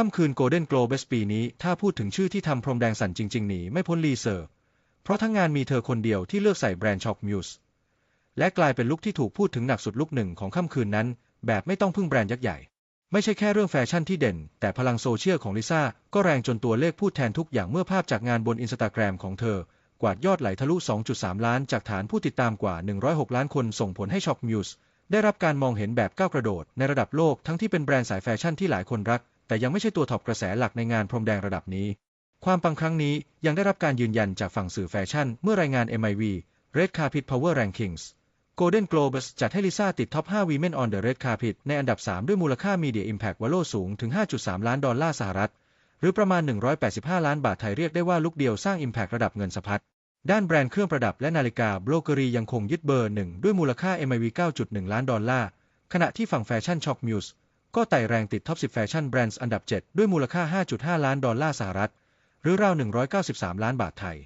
ค่ำคืนโกลเด้นโกลบสปีนี้ถ้าพูดถึงชื่อที่ทำพรมแดงสั่นจริง ๆ หนีไม่พ้นลีเซอร์ เพราะทั้งงานมีเธอคนเดียวที่เลือกใส่แบรนด์ช็อปมิวส์และกลายเป็นลุคที่ถูกพูดถึงหนักสุดลุคหนึ่งของค่ำคืนนั้น แบบไม่ต้องพึ่งแบรนด์ยักษ์ใหญ่ ไม่ใช่แค่เรื่องแฟชั่นที่เด่น แต่พลังโซเชียลของลิซ่าก็แรงจนตัวเลขพูดแทนทุกอย่างเมื่อภาพจากงานบนอินสตาแกรมของเธอ กวาดยอดไหลทะลุ 2.3 ล้านจากฐานผู้ติดตามกว่า 106 ล้านคนส่งผลให้ช็อปมิวส์ได้รับการมองเห็นแบบก้าวกระโดดในระดับโลกทั้งที่เป็นแบรนด์สายแฟชั่นที่หลายคนรัก แต่ยังไม่ใช่ตัวท็อปกระแสหลักในงานพรมแดงระดับนี้ ความปังครั้งนี้ยังได้รับการยืนยันจากฝั่งสื่อแฟชั่น เมื่อรายงาน MIV Red Carpet Power Rankings Golden Globes จัดให้ลิซ่าติดท็อป 5 Women on the Red Carpet ในอันดับ 3 ด้วยมูลค่า Media Impact Value สูงถึง 5.3 ล้านดอลลาร์สหรัฐ หรือประมาณ 185 ล้านบาทไทยเรียกได้ว่าลุกเดียวสร้าง Impact ระดับเงินสะพัดด้านแบรนด์เครื่องประดับและนาฬิกาโบรกเกอรียังคงยึดเบอร์หนึ่งด้วยมูลค่า MIV 9.1 ล้านดอลลาร์ ขณะที่ฝั่งแฟชั่นช็อปมิวส์ ก็ไต่แรงติดท็อป 10 แฟชั่นแบรนด์อันดับ 7 ด้วยมูลค่า 5.5 ล้านดอลลาร์สหรัฐ หรือราว 193 ล้านบาทไทย